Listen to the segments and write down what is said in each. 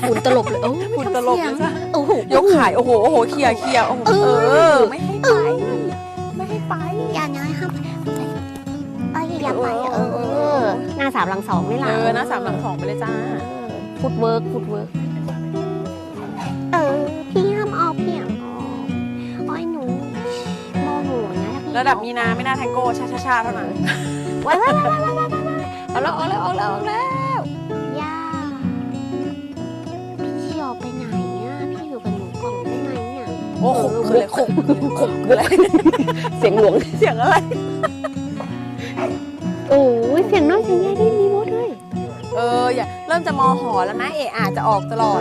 ฝุ่นตลบเลยโอ้ฝุ่นตลบเลยจ้ะโอ้โหยกขายโอ้โหโอ้โหเคลียร์เคลียร์โอ้โหเออเออไม่ให้ไปไม่ให้ไปอย่าน้อยครับเอ้ยอย่าไปเออหน้าสามหลังสองนี่แหละเออหน้าสามหลังสองไปเลยจ้าฟุตเวิร์กฟุตเวิร์กเออพี่ห้ามออกพี่ห้ามออกอ้อยหนูโมโหนะถ้าพี่ระดับมีนาไม่น่าแทงโก้ชาชาชาเท่านั้นว้ายว้ายว้ายว้ายว้ายว้ายเอาแล้วเอาแล้วเอาแล้วเอาแล้ว โอ้โหคืออะไรขบขบคืออะไร เสียงหลวงเสียงอะไร โอ้ยเสียงน้อยเสียงใหญ่ได้มีหมดเลยเอออย่าเริ่มจะมอหอแล้วนะเอะอาจจะออกตลอด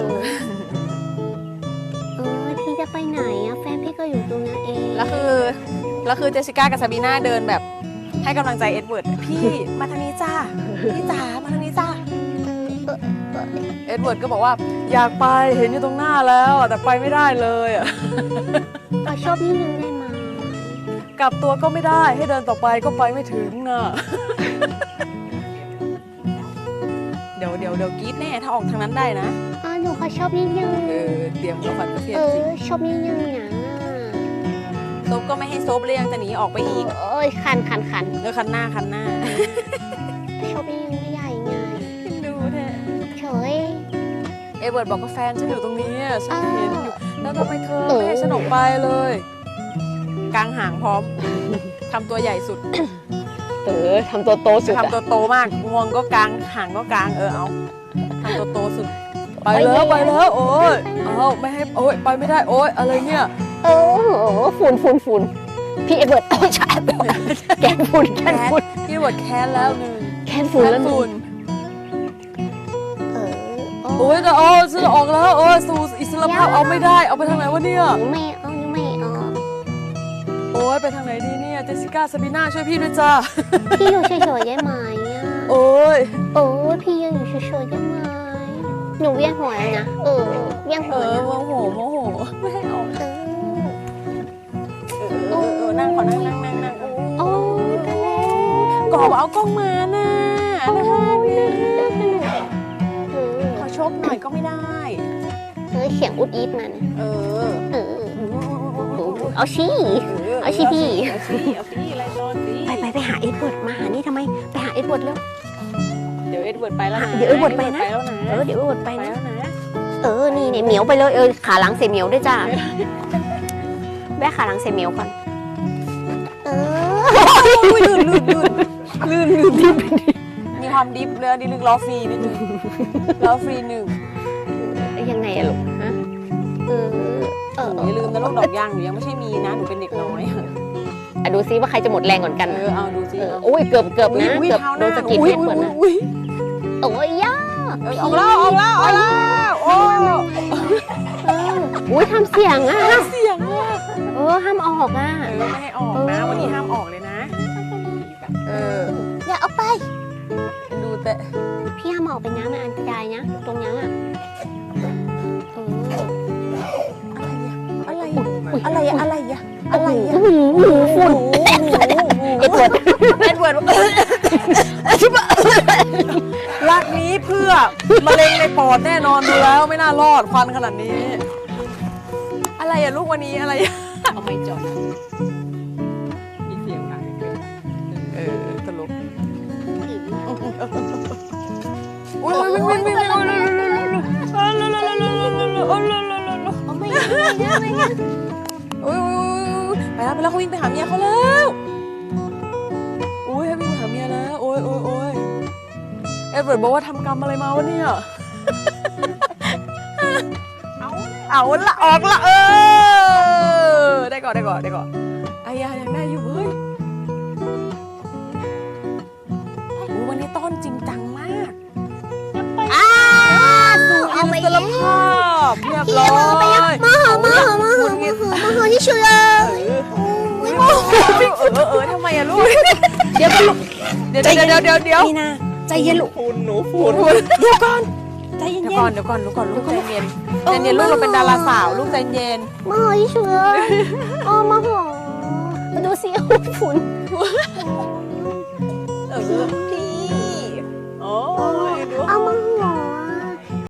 เออพี่จะไปไหนอะแฟนพี่ก็อยู่ตรงนั้นเองแล้วคือแล้วคือเจสสิก้ากับซาบีน่าเดินแบบให้กำลังใจเอ็ดเวิร์ดพี่มาทางนี้จ้าพี่จ๋ามาทางนี้จ้า เออเออเอ็ดเวิร์ดก็บอกว่าอยากไปเห็นอยู่ตรงหน้าแล้วอะแต่ไปไม่ได้เลยอะเราชอบนิดนึงได้ไหมกลับตัวก็ไม่ได้ให้เดินต่อไปก็ไปไม่ถึงน่ะเดี๋ยวเดี๋ยวเดี๋ยวกรีดแน่ถ้าออกทางนั้นได้นะอ่าหนูเขาชอบนิดนึงเออเตรียมตัวฝันกระเทียเอมจริงอชอบนิดนึงนะซบก็ไม่ให้ซบเลยยังจะหนีออกไปอีกเอ้ยคันคันคันเออคันหน้าคันหน้า ชอบนิดนึงไม่ใหญ่ไงดูแท้ เฉยเอเวิร์ดบอกว่าแฟนฉันอยู่ตรงนี้อะฉันอ้าวเห็นอยู่แล้วทำไมเธอเออไม่ให้ฉันออกไปเลยกลางหางพร้อม ทำตัวใหญ่สุดเออทำตัวโตสุดทำตัวโตมากงวงก็กลางหางก็กลางเออเอาทำตัวโตสุด ไปแล้วไปแล้วโอ้ยเอาไม่ให้โอ้ยไปไม่ได้โอ้ยอะไรเนี่ยเออโอ้โหฝุ่นฝุ่นฝุ่นพี่เอ็ดเวิร์ดโอ้ยใช่แกนฝุ่นแกนฝุ่นพี่เวิร์ดแค้นแล้วหนึ่งแกนฝุ่นแล้วหนึ่งฝุ่นเออ โอ้ยแต่โอ้ยฉันออกแล้วโอ้ยสู่อิสรภาพเอาไม่ได้เอาไปทางไหนวะเนี่ยหนูไม่เอาหนูไม่เอาโอ้ยไปทางไหนดีเนี่ยเจสสิก้าซาบีน่าช่วยพี่ด้วยจ้าพี่อยู่เฉยๆได้ไหมอะโอ้ยโอ้ยพี่ยังอยู่เฉยๆได้ไหมหนูเวียนหัวแล้วนะเออเวียนเอหัวอนะโมโหโมโหไม่ให้ออกเออ เออเออเออนั่งขอนั่งนั่งนั่งนั่งโอ้โอ้ยตายแล้วกอบเอากล้องมาน่ะ อขอชกหน่อยก็ไม่ได้ เฮ้ยเสียงอุดอีดมาเนี่ยเออเออเอาชี้เอาสิพี่เอาสิเอาสิอะไรตอนสิไปไปไปหาเอ็ดเวิร์ดมาหานี่ทำไมไปหาเอ็ดเวิร์ดแล้วเดี๋ยวเอ็ดเวิร์ดไปแล้วนะเดี๋ยวเอ็ดเวิร์ดไปนะไปแล้วนะเออเดี๋ยวเอ็ดเวิร์ดไปไปนะแล้วนะเออนี่เนี่ยเหมียวไปเลยเออขาหลังเสียเหมียวด้วยจ้าแวะขาหลังเสียเหมียวก่อนเอออุ้ยลื่นลื่นลื่นลื่นลื่นดิบมี ความดิฟเลยดิลึกล้อฟรีนิดนึงล้อฟรีหนึ่งยังไงอะลูกฮะเออเออหนูอย่าลืมนะลูกดอกยางหนูยังไม่ใช่มีนะหนูเป็นเด็กน้อยอะดูซิว่าใครจะหมดแรงก่อนกันเออเอาดูสิเออโอ้ยเกือบเกือบนะอุ๊ยเกือบท้าหโดนสะกิดอุ้ยเอ็ดเวิร์ดนะอุ้ยโอ้ยย่าเออออกแล้วออกแล้วออกแล้วโอ้เอออุ้ยทำเสียงอะเสียงอะเออห้ามออกอะเออไม่ให้ออกนะวันนี้ห้ามออกเลยนะ เอออย่าเอาไป ดูแต่พี่ห้ามออกไปนะมันอันตรายนะ ตรงนี้อะเอออะไรอะอะไรอะอะไรอะอะไรอะโอ้โหหมูฝุ่นเอ็ดเวิร์ดเอ็ดเวิร์ดรักนี้เพื่อมะเร็งในปอดแน่นอนดูแล้วไม่น่ารอดควันขนาดนี้ อะไรอะลูกวันนี้อะไรอะเอาไม่จอด วิ่งวิ่งวิ่งวิ่งเอาไม่งั้นไม่งั้นอุ้ยไปแล้วไปแล้วเขาวิ่งไปหาเมียเขาแล้วอุ้ยให้วิ่งไปหาเมียแล้วโอ้ยโอ้ยโอ้ยเอ็ดเวิร์ดบอกว่าทำกรรมอะไรมาวะเนี่ยเอาเอาละออกละเออได้ก่อนได้ก่อนได้ก่อนไอ้ยายังได้อยู่เฮ้ย เออเออทำไมอะลูก เดี๋ยวเดี๋ยวเดี๋ยวเดี๋ยวเดี๋ยวเดี๋ยวนี่นะใจเย็นลูกฝุ่นหนูฝุ่นเดี๋ยวก่อนใจเย็นเดี๋ยวๆก่อนเดี๋ยวก่อนลูกก่อนลูกใจเย็นใจเย็นลูกเราเป็นดาราสาวลูกใจเย็นมาหาที่ชุดเลยอ๋อมาหามาดูสิฝุ่นเออ